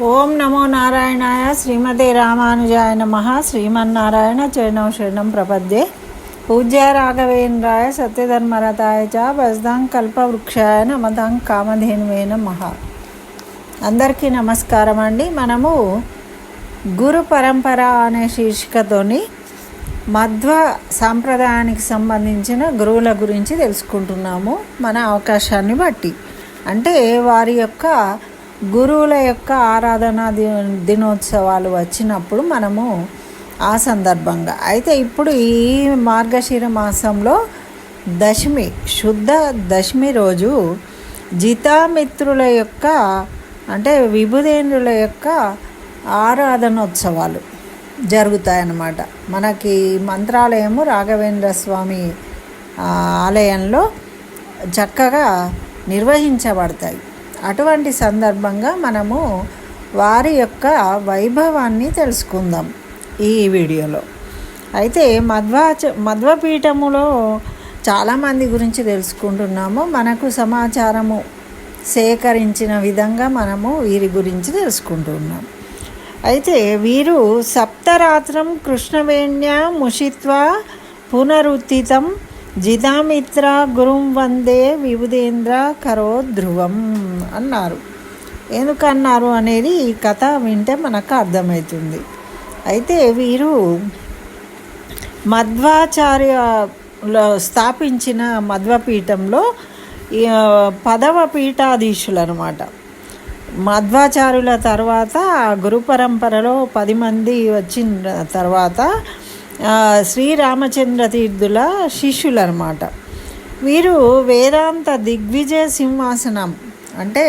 ఓం నమో నారాయణాయ శ్రీమతే రామానుజాయ నమ. శ్రీమన్నారాయణ చరణం శరణం ప్రపద్యే. పూజ్య రాఘవేంద్రాయ సత్యధర్మరథాయ చ బస్దాం కల్పవృక్షాయ నమదాం కామధేనువే నమ. అందరికీ నమస్కారం అండి. మనము గురు పరంపర అనే శీర్షికతోని మధ్వ సాంప్రదాయానికి సంబంధించిన గురువుల గురించి తెలుసుకుంటున్నాము. మన అవకాశాన్ని బట్టి. అంటే వారి యొక్క గురువుల యొక్క ఆరాధన దినోత్సవాలు వచ్చినప్పుడు మనము ఆ సందర్భంగా. అయితే ఇప్పుడు ఈ మార్గశిర మాసంలో దశమి శుద్ధ దశమి రోజు జితామిత్రుల యొక్క అంటే విభుదేంద్రుల యొక్క ఆరాధనోత్సవాలు జరుగుతాయన్నమాట. మనకి మంత్రాలయము రాఘవేంద్ర స్వామి ఆలయంలో చక్కగా నిర్వహించబడతాయి. అటువంటి సందర్భంగా మనము వారి యొక్క వైభవాన్ని తెలుసుకుందాం ఈ వీడియోలో. అయితే మధ్వాచ మధ్వపీఠములో చాలామంది గురించి తెలుసుకుంటున్నాము. మనకు సమాచారము సేకరించిన విధంగా మనము వీరి గురించి తెలుసుకుంటున్నాం. అయితే వీరు సప్తరాత్రం కృష్ణవేణ్య ముషిత్వ పునరుత్తితం జిదామిత్ర గురుం వందే విభుదేంద్ర కరో ధ్రువం అన్నారు. ఎందుకన్నారు అనేది ఈ కథ వింటే మనకు అర్థమవుతుంది. అయితే వీరు మధ్వాచార్యలో స్థాపించిన మధ్వపీఠంలో పదవ పీఠాధీశులు అనమాట మధ్వాచార్యుల తర్వాత గురు పరంపరలో పది మంది వచ్చిన తర్వాత శ్రీరామచంద్ర తీర్థుల శిష్యులు అనమాట వీరు వేదాంత దిగ్విజయ సింహాసనం అంటే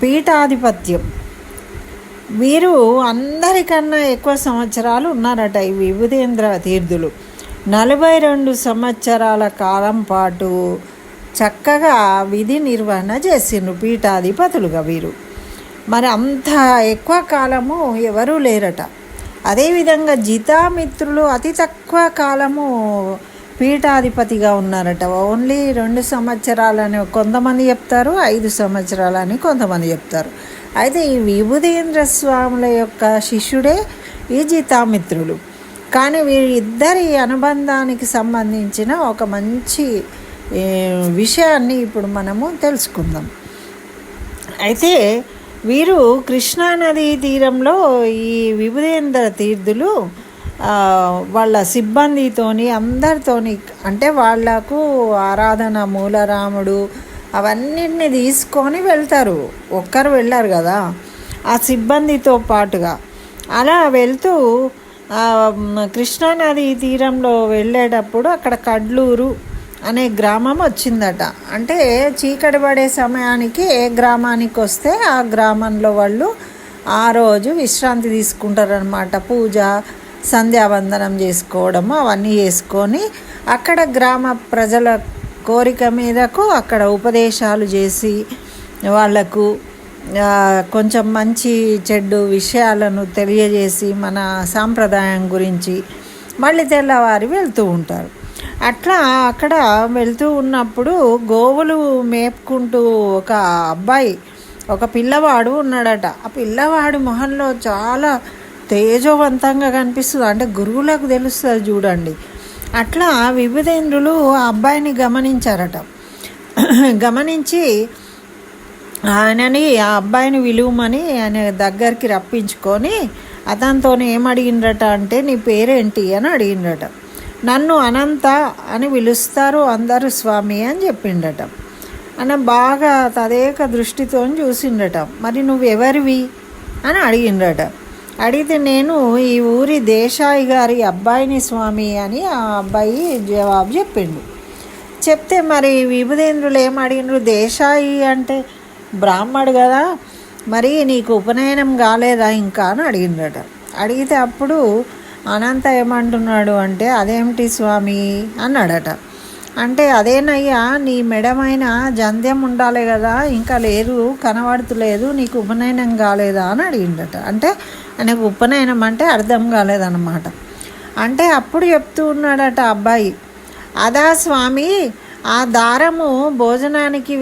పీఠాధిపత్యం. వీరు అందరికన్నా ఎక్కువ సంవత్సరాలు ఉన్నారట ఈ విభుదేంద్ర తీర్థులు. నలభై రెండు సంవత్సరాల కాలం పాటు చక్కగా విధి నిర్వహణ చేసిండ్రు పీఠాధిపతులుగా వీరు. మరి అంత ఎక్కువ కాలము ఎవరూ లేరట. అదేవిధంగా జితామిత్రులు అతి తక్కువ కాలము పీఠాధిపతిగా ఉన్నారట. ఓన్లీ రెండు సంవత్సరాలని కొంతమంది చెప్తారు ఐదు సంవత్సరాలని కొంతమంది చెప్తారు. అయితే ఈ విభుదేంద్ర స్వాముల యొక్క శిష్యుడే ఈ జితామిత్రులు. కానీ వీరిద్దరి అనుబంధానికి సంబంధించిన ఒక మంచి విషయాన్ని ఇప్పుడు మనము తెలుసుకుందాం. అయితే వీరు కృష్ణానదీ తీరంలో ఈ విభుదేంద్ర తీర్థులు వాళ్ళ సిబ్బందితోని అందరితోని అంటే వాళ్ళకు ఆరాధన మూలరాముడు అవన్నిటిని తీసుకొని వెళ్తారు. ఒక్కరు వెళ్ళారు కదా ఆ సిబ్బందితో పాటుగా. అలా వెళ్తూ కృష్ణానది తీరంలో వెళ్ళేటప్పుడు అక్కడ కడ్లూరు అనే గ్రామం వచ్చిందట. అంటే చీకటి పడే సమయానికి ఏ గ్రామానికి వస్తే ఆ గ్రామంలో వాళ్ళు ఆ రోజు విశ్రాంతి తీసుకుంటారనమాట పూజ సంధ్యావందనం చేసుకోవడము అవన్నీ చేసుకొని అక్కడ గ్రామ ప్రజల కోరిక మీదకు అక్కడ ఉపదేశాలు చేసి వాళ్ళకు కొంచెం మంచి చెడ్డు విషయాలను తెలియజేసి మన సాంప్రదాయం గురించి మళ్ళీ తెల్లవారి వెళ్తూ ఉంటారు. అట్లా అక్కడ వెళ్తూ ఉన్నప్పుడు గోవులు మేపుకుంటూ ఒక అబ్బాయి ఒక పిల్లవాడు ఉన్నాడట. ఆ పిల్లవాడు మొహంలో చాలా తేజోవంతంగా కనిపిస్తుంది. అంటే గురువులకు తెలుస్తుంది చూడండి. అట్లా వివిధేంద్రులు ఆ అబ్బాయిని గమనించారట. గమనించి ఆయనని ఆ అబ్బాయిని విలువమని ఆయన దగ్గరికి రప్పించుకొని అతనితో అడిగిండ్రట అంటే నీ పేరేంటి? అని అడిగిండ్రట. నన్ను అనంత అని పిలుస్తారు అందరూ స్వామి అని చెప్పిండట. ఆయన బాగా తదేక దృష్టితో చూసిండట. మరి నువ్వెవరివి? అని అడిగిండట. అడిగితే నేను ఈ ఊరి దేశాయి గారి అబ్బాయిని స్వామి అని ఆ అబ్బాయి జవాబు చెప్పిండు. చెప్తే మరి విభుదేంద్రులు ఏం అడిగిండ్రు? దేశాయి అంటే బ్రాహ్మడు కదా మరి నీకు ఉపనయనం కాలేదా ఇంకా అని అడిగిండట. అడిగితే అప్పుడు అనంత ఏమంటున్నాడు అంటే అదేమిటి స్వామి? అన్నాడట. అంటే అదేనయ్యా నీ మెడమైన జంధ్యం ఉండాలి కదా ఇంకా లేదు కనబడుతులేదు నీకు ఉపనయనం కాలేదా? అని అడిగిండట. అంటే ఆయనకు ఉపనయనం అంటే అర్థం కాలేదన్నమాట. అంటే అప్పుడు చెప్తూ ఉన్నాడట అబ్బాయి అదా స్వామి ఆ దారము భోజనానికి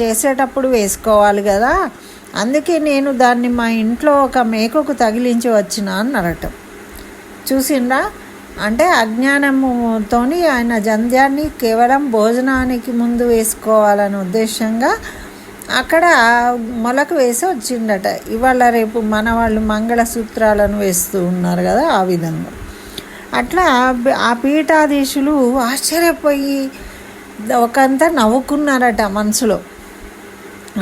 చేసేటప్పుడు వేసుకోవాలి కదా అందుకే నేను దాన్ని మా ఇంట్లో ఒక మేకకు తగిలించి వచ్చిన అన్నారట. చూసిండ్రా? అంటే అజ్ఞానముతోని ఆయన జంధ్యాన్ని కేవలం భోజనానికి ముందు వేసుకోవాలనే ఉద్దేశంగా అక్కడ మొలకు వేసి వచ్చిండట. ఇవాళ రేపు మన వాళ్ళు మంగళసూత్రాలను వేస్తూ ఉన్నారు కదా ఆ విధంగా. అట్లా ఆ పీఠాధీశులు ఆశ్చర్యపోయి ఒకంతా నవ్వుకున్నారట మనసులో.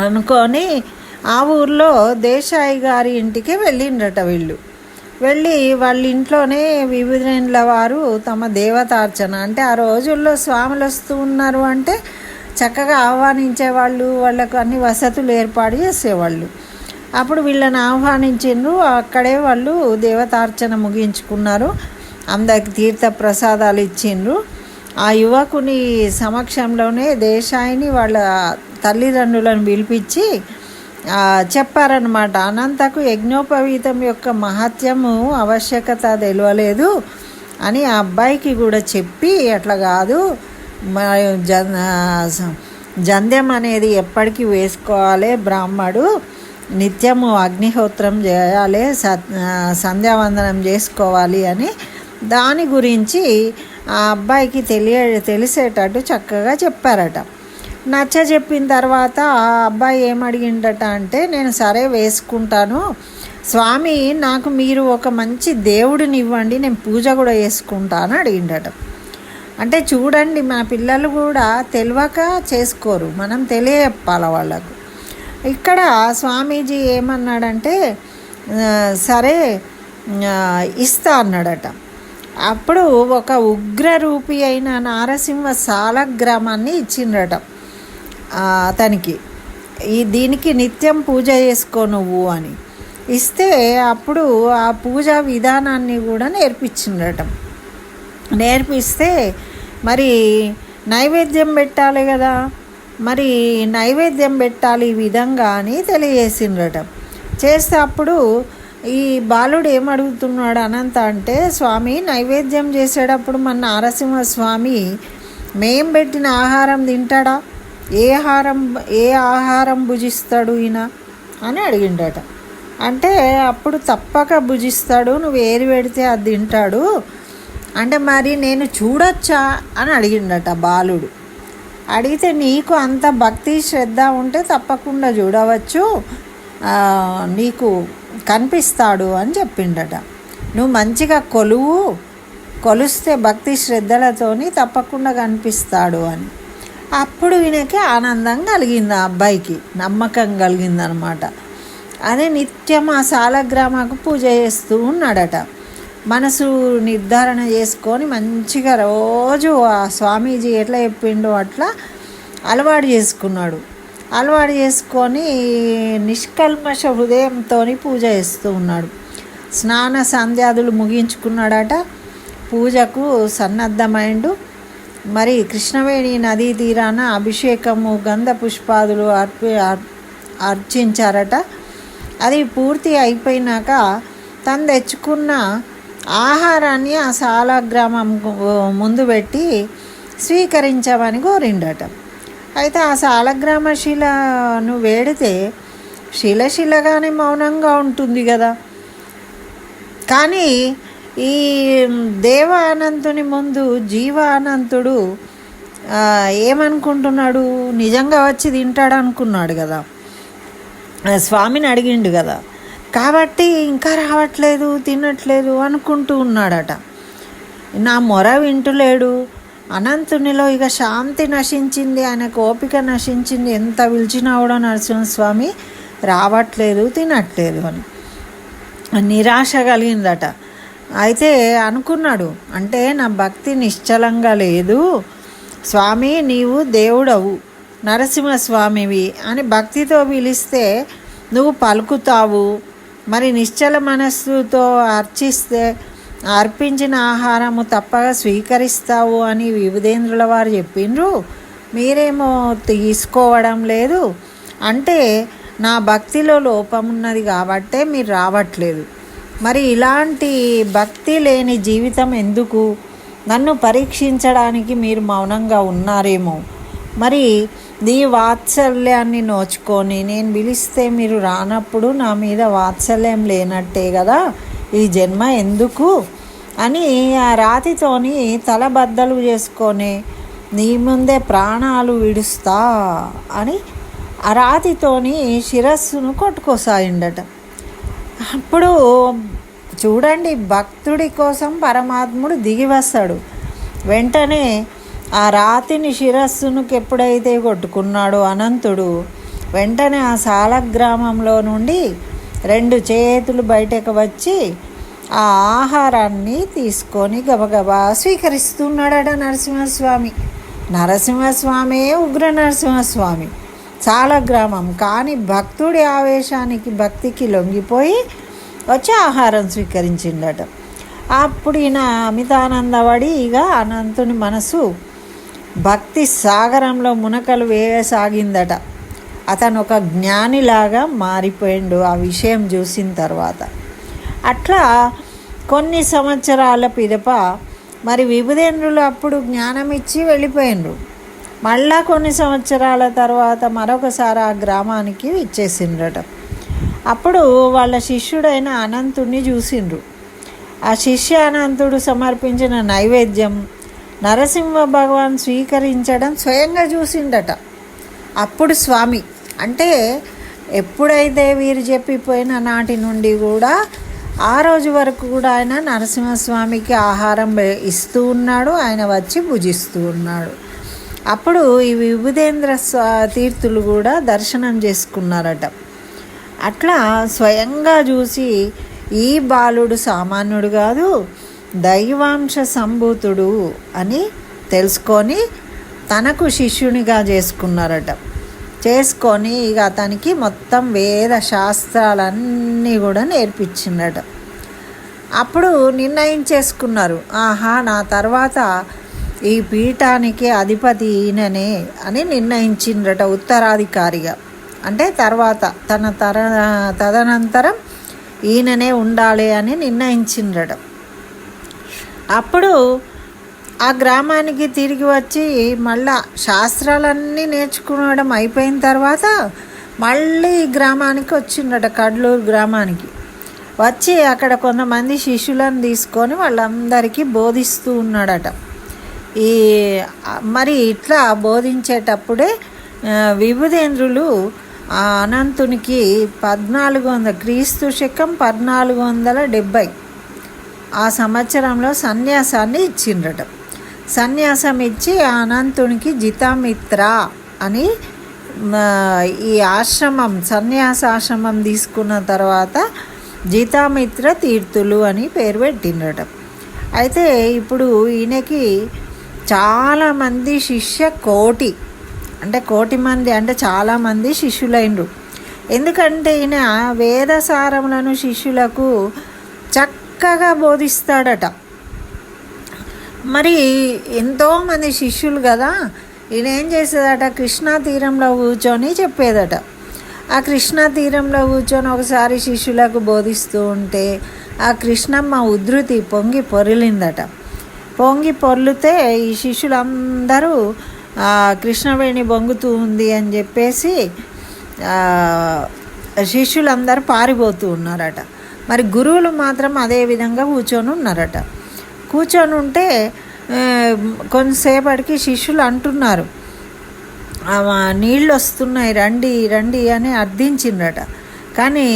అనుకొని ఆ ఊర్లో దేశాయి గారి ఇంటికి వెళ్ళిండ్రట వీళ్ళు. వెళ్ళి వాళ్ళ ఇంట్లోనే వివిధ వారు తమ దేవతార్చన. అంటే ఆ రోజుల్లో స్వాములు వస్తూ ఉన్నారు అంటే చక్కగా ఆహ్వానించేవాళ్ళు వాళ్ళకు అన్ని వసతులు ఏర్పాటు చేసేవాళ్ళు. అప్పుడు వీళ్ళని ఆహ్వానించిండ్రు. అక్కడే వాళ్ళు దేవతార్చన ముగించుకున్నారు. అందరికి తీర్థ ప్రసాదాలు ఇచ్చిండ్రు. ఆ యువకుని సమక్షంలోనే దేశాయిని వాళ్ళ తల్లిదండ్రులను పిలిపించి చెప్పారనమాట అనంతకు యజ్ఞోపవీతం యొక్క మహత్యము ఆవశ్యకత తెలియలేదు అని ఆ అబ్బాయికి కూడా చెప్పి అట్లా కాదు జంధ్యం అనేది ఎప్పటికీ వేసుకోవాలి బ్రాహ్మడు నిత్యము అగ్నిహోత్రం చేయాలి సంధ్యావందనం చేసుకోవాలి అని దాని గురించి ఆ అబ్బాయికి తెలియ తెలిసేటట్టు చక్కగా చెప్పారట. నచ్చ చెప్పిన తర్వాత ఆ అబ్బాయి ఏమడిగిండట అంటే నేను సరే వేసుకుంటాను. స్వామి నాకు మీరు ఒక మంచి దేవుడిని ఇవ్వండి నేను పూజ కూడా చేసుకుంటాను అడిగిండట. అంటే చూడండి మా పిల్లలు కూడా తెలియక చేసుకోరు. మనం తెలియజెప్పాలి వాళ్ళకు. ఇక్కడ స్వామీజీ ఏమన్నాడంటే సరే ఇస్తా అన్నాడట. అప్పుడు ఒక ఉగ్రరూపి అయిన నారసింహ సాలగ్రామాన్ని ఇచ్చిండట అతనికి ఈ దీనికి నిత్యం పూజ చేసుకో నువ్వు అని. ఇస్తే అప్పుడు ఆ పూజా విధానాన్ని కూడా నేర్పించిండట. నేర్పిస్తే మరి నైవేద్యం పెట్టాలి కదా. మరి నైవేద్యం పెట్టాలి ఈ విధంగా అని తెలియజేసిండట. చేస్తే అప్పుడు ఈ బాలుడు ఏమడుగుతున్నాడు అనంత అంటే స్వామి నైవేద్యం చేసేటప్పుడు మన నారసింహ స్వామి మేం పెట్టిన ఆహారం తింటాడా? ఏ ఆహారం ఏ ఆహారం భుజిస్తాడు ఈయన? అని అడిగిండట. అంటే అప్పుడు తప్పక భుజిస్తాడు నువ్వు ఏది పెడితే అది తింటాడు. అంటే మరి నేను చూడొచ్చా? అని అడిగిండట బాలుడు. అడిగితే నీకు అంత భక్తి శ్రద్ధ ఉంటే తప్పకుండా చూడవచ్చు. నీకు కనిపిస్తాడు అని చెప్పిండట. నువ్వు మంచిగా కొలువు కొలుస్తే భక్తి శ్రద్ధలతోని తప్పకుండా కనిపిస్తాడు అని. అప్పుడు ఈయనకి ఆనందం కలిగింది ఆ అబ్బాయికి నమ్మకం కలిగిందనమాట. అదే నిత్యం ఆ సాలగ్రామకు పూజ చేస్తూ ఉన్నాడట. మనసు నిర్ధారణ చేసుకొని మంచిగా రోజు ఆ స్వామీజీ ఎట్లా చెప్పిండో అట్లా అలవాటు చేసుకున్నాడు. అలవాటు చేసుకొని నిష్కల్మష హృదయంతో పూజ చేస్తూ ఉన్నాడు. స్నాన సంధ్యాదులు ముగించుకున్నాడట. పూజకు సన్నద్ధమైండు. మరి కృష్ణవేణి నదీ తీరాన అభిషేకము గంధ పుష్పాదులు అర్పి అర్చించారట. అది పూర్తి అయిపోయినాక తను తెచ్చుకున్న ఆహారాన్ని ఆ సాలగ్రామం ముందు పెట్టి స్వీకరించమని కోరిండట. అయితే ఆ సాలగ్రామ శిలను వేడితే శిల శిలగానే మౌనంగా ఉంటుంది కదా కానీ ఈ దేవ అనంతుని ముందు జీవ అనంతుడు ఏమనుకుంటున్నాడు? నిజంగా వచ్చి తింటాడు అనుకున్నాడు కదా స్వామిని అడిగిండు కదా. కాబట్టి ఇంకా రావట్లేదు తినట్లేదు అనుకుంటూ ఉన్నాడట. నా మొర వింటులేడు. అనంతునిలో ఇక శాంతి నశించింది ఆయన ఓపిక నశించింది ఎంత పిలిచినా కూడా నరసింహస్వామి రావట్లేదు తినట్లేదు అని. నిరాశ కలిగిందట. అయితే అనుకున్నాడు అంటే నా భక్తి నిశ్చలంగా లేదు. స్వామి నీవు దేవుడవు నరసింహస్వామివి అని భక్తితో పిలిస్తే నువ్వు పలుకుతావు. మరి నిశ్చల మనస్సుతో అర్చిస్తే అర్పించిన ఆహారము తప్పగా స్వీకరిస్తావు అని వివిధేంద్రుల వారు చెప్పిండ్రు. మీరేమో తీసుకోవడం లేదు. అంటే నా భక్తిలో లోపం ఉన్నది కాబట్టే మీరు రావట్లేదు. మరి ఇలాంటి భక్తి లేని జీవితం ఎందుకు? నన్ను పరీక్షించడానికి మీరు మౌనంగా ఉన్నారేమో. మరి నీ వాత్సల్యాన్ని నోచుకొని నేను పిలిస్తే మీరు రానప్పుడు నా మీద వాత్సల్యం లేనట్టే కదా? ఈ జన్మ ఎందుకు? అని ఆ రాతితోని తలబద్దలు చేసుకొని నీ ముందే ప్రాణాలు విడుస్తా అని ఆ రాతితోని శిరస్సును కొట్టుకోసాగిండట అప్పుడు చూడండి భక్తుడి కోసం పరమాత్ముడు దిగి వస్తాడు. వెంటనే ఆ రాతిని శిరస్సును ఎప్పుడైతే కొట్టుకున్నాడో అనంతుడు వెంటనే ఆ సాలగ్రామంలో నుండి రెండు చేతులు బయటకు వచ్చి ఆ ఆహారాన్ని తీసుకొని గబగబా స్వీకరిస్తున్నాడట నరసింహస్వామి. నరసింహస్వామే ఉగ్ర నరసింహస్వామి. చాలా గ్రామం. కానీ భక్తుడి ఆవేశానికి భక్తికి లొంగిపోయి వచ్చి ఆహారం స్వీకరించిండట. అప్పుడు ఈయన అమితానందపడి ఇక అనంతుని మనసు భక్తి సాగరంలో మునకలు వేయసాగిందట. అతను ఒక జ్ఞానిలాగా మారిపోయిండు ఆ విషయం చూసిన తర్వాత. అట్లా కొన్ని సంవత్సరాల పిదప మరి విభుదేంద్రులు అప్పుడు జ్ఞానం ఇచ్చి వెళ్ళిపోయిండ్రు. మళ్ళా కొన్ని సంవత్సరాల తర్వాత మరొకసారి ఆ గ్రామానికి ఇచ్చేసిండ్రట. అప్పుడు వాళ్ళ శిష్యుడైన అనంతుణ్ణి చూసిండ్రు. ఆ శిష్య అనంతుడు సమర్పించిన నైవేద్యం నరసింహ భగవాన్ స్వీకరించడం స్వయంగా చూసిండట. అప్పుడు స్వామి అంటే ఎప్పుడైతే వీరు చెప్పిపోయిన నాటి నుండి కూడా ఆ రోజు వరకు కూడా ఆయన నరసింహస్వామికి ఆహారం ఇస్తూ ఉన్నాడు ఆయన వచ్చి భుజిస్తూ ఉన్నాడు. అప్పుడు ఈ విభుదేంద్ర తీర్థులు కూడా దర్శనం చేసుకున్నారట. అట్లా స్వయంగా చూసి ఈ బాలుడు సామాన్యుడు కాదు దైవాంశ సంభూతుడు అని తెలుసుకొని తనకు శిష్యునిగా చేసుకున్నారట. చేసుకొని ఇక అతనికి మొత్తం వేద శాస్త్రాలన్నీ కూడా నేర్పించిందట. అప్పుడు నిర్ణయించేసుకున్నారు. ఆహా నా తర్వాత ఈ పీఠానికి అధిపతి ఈయననే అని నిర్ణయించిండ్రట ఉత్తరాధికారిగా. అంటే తర్వాత తన తర తదనంతరం ఈయననే ఉండాలి అని నిర్ణయించిండ్రట. అప్పుడు ఆ గ్రామానికి తిరిగి వచ్చి మళ్ళా శాస్త్రాలన్నీ నేర్చుకోవడం అయిపోయిన తర్వాత మళ్ళీ ఈ గ్రామానికి వచ్చిండట కడ్లూరు గ్రామానికి. వచ్చి అక్కడ కొంతమంది శిష్యులను తీసుకొని వాళ్ళందరికీ బోధిస్తూ ఉన్నాడట. ఈ మరి ఇట్లా బోధించేటప్పుడే విభుదేంద్రులు ఆ అనంతునికి పద్నాలుగు వందల క్రీస్తు శకం పద్నాలుగు వందల డెబ్భై ఆ సంవత్సరంలో సన్యాసాన్ని ఇచ్చిండ్రట. సన్యాసం ఇచ్చి ఆ అనంతునికి జితామిత్ర అని ఈ ఆశ్రమం సన్యాసాశ్రమం తీసుకున్న తర్వాత జితామిత్ర తీర్థులు అని పేరు పెట్టిండట అయితే ఇప్పుడు ఈయనకి చాలామంది శిష్య కోటి. అంటే కోటి మంది అంటే చాలామంది శిష్యులైనరు ఎందుకంటే ఈయన వేదసారములను శిష్యులకు చక్కగా బోధిస్తాడట. మరి ఎంతోమంది శిష్యులు కదా ఈయన ఏం చేసేదట? కృష్ణా తీరంలో కూర్చొని చెప్పేదట. ఆ కృష్ణా తీరంలో కూర్చొని ఒకసారి శిష్యులకు బోధిస్తూ ఉంటే ఆ కృష్ణమ్మ ఉధృతి పొంగి పొరిలిందట. పొంగి పొర్లితే ఈ శిష్యులందరూ కృష్ణవేణి బొంగుతూ ఉంది అని చెప్పేసి శిష్యులందరూ పారిపోతూ ఉన్నారట. మరి గురువులు మాత్రం అదే విధంగా కూర్చొని ఉన్నారట. కూర్చొని ఉంటే కొంతసేపటికి శిష్యులు అంటున్నారు నీళ్ళు వస్తున్నాయి రండి రండి అని అర్థించిండ్రట. కానీ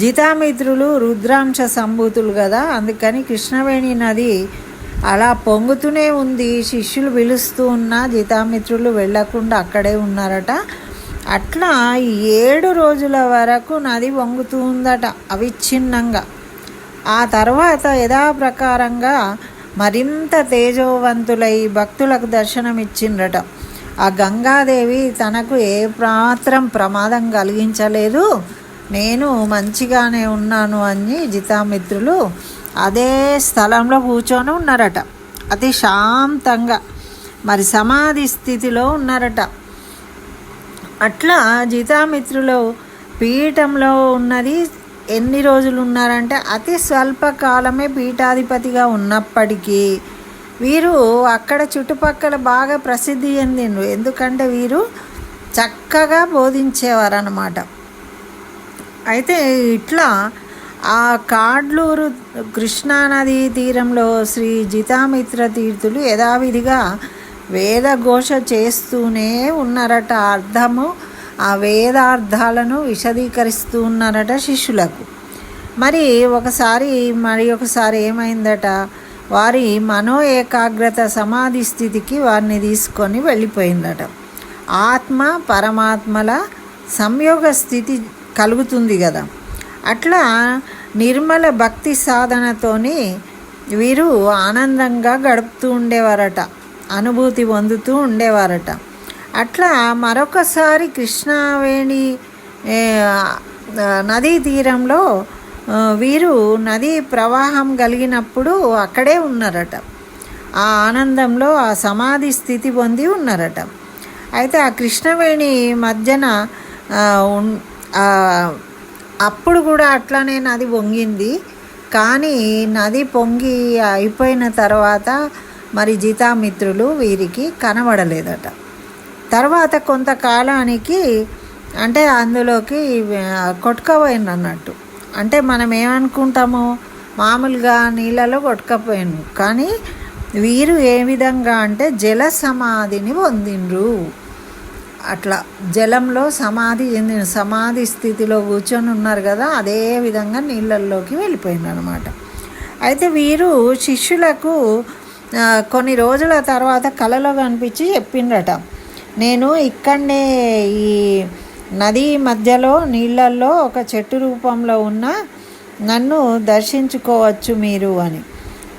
జితామిత్రులు రుద్రాంశ సంభూతులు కదా అందుకని కృష్ణవేణి నది అలా పొంగుతూనే ఉంది. శిష్యులు పిలుస్తూ ఉన్నా జితామిత్రులు వెళ్ళకుండా అక్కడే ఉన్నారట. అట్లా ఏడు రోజుల వరకు నది వంగుతూ ఉందట అవిచ్ఛిన్నంగా. ఆ తర్వాత యథాప్రకారంగా మరింత తేజోవంతులై భక్తులకు దర్శనం ఇచ్చిండ్రట ఆ గంగాదేవి తనకు ఏ మాత్రం ప్రమాదం కలిగించలేదు. నేను మంచిగానే ఉన్నాను అని జితామిత్రులు అదే స్థలంలో కూర్చొని ఉన్నారట. అతి శాంతంగా. మరి సమాధి స్థితిలో ఉన్నారట. అట్లా జితామిత్రులు పీఠంలో ఉన్నది ఎన్ని రోజులు ఉన్నారంటే అతి స్వల్పకాలమే పీఠాధిపతిగా ఉన్నప్పటికీ వీరు అక్కడ చుట్టుపక్కల బాగా ప్రసిద్ధి చెందిండ్రు. ఎందుకంటే వీరు చక్కగా బోధించేవారు అన్నమాట అయితే ఇట్లా ఆ కాడ్లూరు కృష్ణానది తీరంలో శ్రీ జితామిత్ర తీర్థులు యథావిధిగా వేదఘోష చేస్తూనే ఉన్నారట. అర్థము ఆ వేదార్థాలను విశదీకరిస్తూ ఉన్నారట శిష్యులకు. మరి ఒకసారి మరి ఒకసారి ఏమైందట? వారి మనో ఏకాగ్రత సమాధి స్థితికి వారిని తీసుకొని వెళ్ళిపోయిందట. ఆత్మ పరమాత్మల సంయోగ స్థితి కలుగుతుంది కదా. అట్లా నిర్మల భక్తి సాధనతోని వీరు ఆనందంగా గడుపుతూ ఉండేవారట అనుభూతి పొందుతూ ఉండేవారట. అట్లా మరొకసారి కృష్ణావేణి నదీ తీరంలో వీరు నదీ ప్రవాహం కలిగినప్పుడు అక్కడే ఉన్నారట. ఆ ఆనందంలో ఆ సమాధి స్థితి పొంది ఉన్నారట. అయితే ఆ కృష్ణవేణి మధ్యన అప్పుడు కూడా అట్లానే నది పొంగింది. కానీ నది పొంగి అయిపోయిన తర్వాత మరి జితామిత్రులు వీరికి కనబడలేదట. తర్వాత కొంతకాలానికి అంటే అందులోకి కొట్టుకపోయింది అన్నట్టు అంటే మనం ఏమనుకుంటాము? మామూలుగా నీళ్ళలో కొట్టుకపోయాను కానీ వీరు ఏ విధంగా అంటే జల సమాధిని పొందిండ్రు. అట్లా జలంలో సమాధి చెందిన సమాధి స్థితిలో కూర్చొని ఉన్నారు కదా అదే విధంగా నీళ్ళల్లోకి వెళ్ళిపోయిందనమాట అయితే వీరు శిష్యులకు కొన్ని రోజుల తర్వాత కలలో కనిపించి చెప్పిండ్రట నేను ఇక్కడనే ఈ నది మధ్యలో నీళ్ళల్లో ఒక చెట్టు రూపంలో ఉన్న నన్ను దర్శించుకోవచ్చు మీరు అని.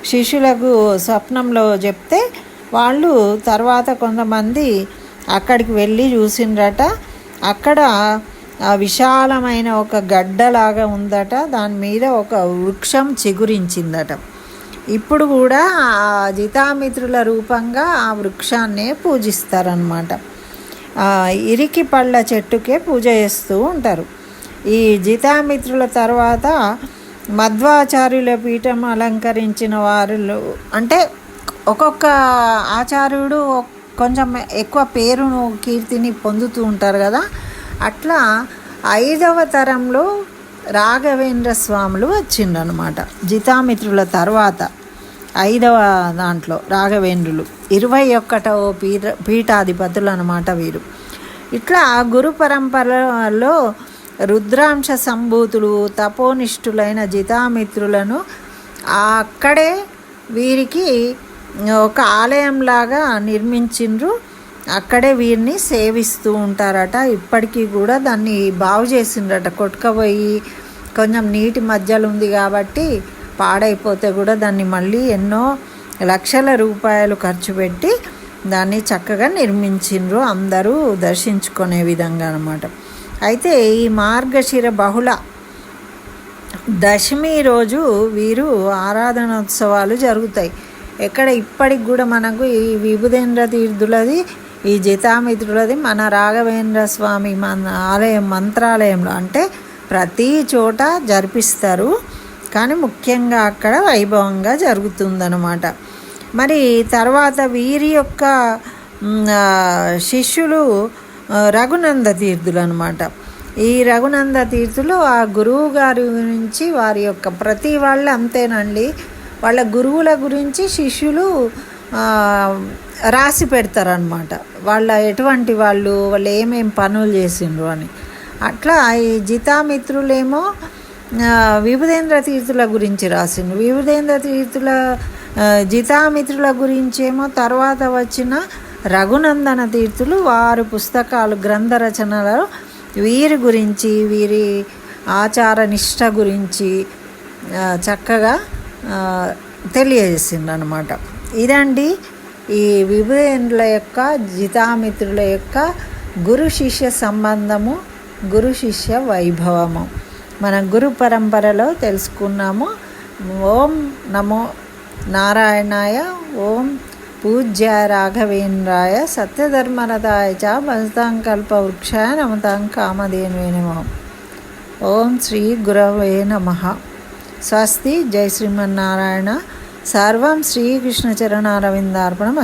శిష్యులకు స్వప్నంలో చెప్తే వాళ్ళు తర్వాత కొంతమంది అక్కడికి వెళ్ళి చూసిండ్రట. అక్కడ విశాలమైన ఒక గడ్డలాగా ఉందట. దాని మీద ఒక వృక్షం చిగురించిందట. ఇప్పుడు కూడా ఆ జితామిత్రుల రూపంగా ఆ వృక్షాన్నే పూజిస్తారనమాట ఇరికి పళ్ళ చెట్టుకే పూజ చేస్తూ ఉంటారు. ఈ జితామిత్రుల తర్వాత మధ్వాచార్యుల పీఠం అలంకరించిన వారిలో అంటే ఒక్కొక్క ఆచార్యుడు ఒక్- కొంచెం ఎక్కువ పేరును కీర్తిని పొందుతూ ఉంటారు కదా. అట్లా ఐదవ తరంలో రాఘవేంద్ర స్వాములు వచ్చిండనమాట జితామిత్రుల తర్వాత ఐదవ దాంట్లో రాఘవేంద్రులు. ఇరవై ఒక్కటవ పీఠ పీఠాధిపతులు అనమాట వీరు. ఇట్లా గురు పరంపరలో రుద్రాంశ సంభూతులు తపోనిష్ఠులైన జితామిత్రులను అక్కడే వీరికి ఒక ఆలయంలాగా నిర్మించిండ్రు. అక్కడే వీరిని సేవిస్తూ ఉంటారట. ఇప్పటికీ కూడా దాన్ని బాగు చేసిండ్రట. కొట్టుకపోయి కొంచెం నీటి మధ్యలో ఉంది కాబట్టి పాడైపోతే కూడా దాన్ని మళ్ళీ ఎన్నో లక్షల రూపాయలు ఖర్చు పెట్టి దాన్ని చక్కగా నిర్మించిండ్రు. అందరూ దర్శించుకునే విధంగా అనమాట అయితే ఈ మార్గశిర బహుళ దశమి రోజు వీరు ఆరాధనోత్సవాలు జరుగుతాయి. ఎక్కడ ఇప్పటికి కూడా మనకు ఈ విభుదేంద్ర తీర్థులది ఈ జితామిత్రులది మన రాఘవేంద్ర స్వామి మన ఆలయం మంత్రాలయంలో అంటే ప్రతి చోట జరిపిస్తారు. కానీ ముఖ్యంగా అక్కడ వైభవంగా జరుగుతుందన్నమాట. మరి తర్వాత వీరి యొక్క శిష్యులు రఘునంద తీర్థులు అనమాట ఈ రఘునంద తీర్థులు ఆ గురువు గారి గురించి వారి యొక్క ప్రతి వాళ్ళు అంతేనండి వాళ్ళ గురువుల గురించి శిష్యులు రాసి పెడతారనమాట వాళ్ళ ఎటువంటి వాళ్ళు వాళ్ళు ఏమేం పనులు చేసిండ్రు అని. అట్లా ఈ జితామిత్రులేమో విభుదేంద్ర తీర్థుల గురించి రాసిండు విభుదేంద్ర తీర్థుల జితామిత్రుల గురించేమో తర్వాత వచ్చిన రఘునందన తీర్థులు వారు పుస్తకాలు గ్రంథ రచనలో వీరి గురించి వీరి ఆచార నిష్ట గురించి చక్కగా తెలియజేసింది అనమాట ఇదండి ఈ విభేనుల యొక్క జితామిత్రుల యొక్క గురు శిష్య సంబంధము గురు శిష్య వైభవము. మన గురు పరంపరలో తెలుసుకున్నాము. ఓం నమో నారాయణాయ ఓం పూజ్య రాఘవేంద్రాయ సత్యధర్మరథాయ చ భజతాంకల్ప వృక్షాయ నమతాం కామధేనువే నమ. ఓం శ్రీ గురవే నమ. స్వస్తి. జై శ్రీమన్నారాయణ. సర్వం శ్రీకృష్ణ చరణారవిందార్పణం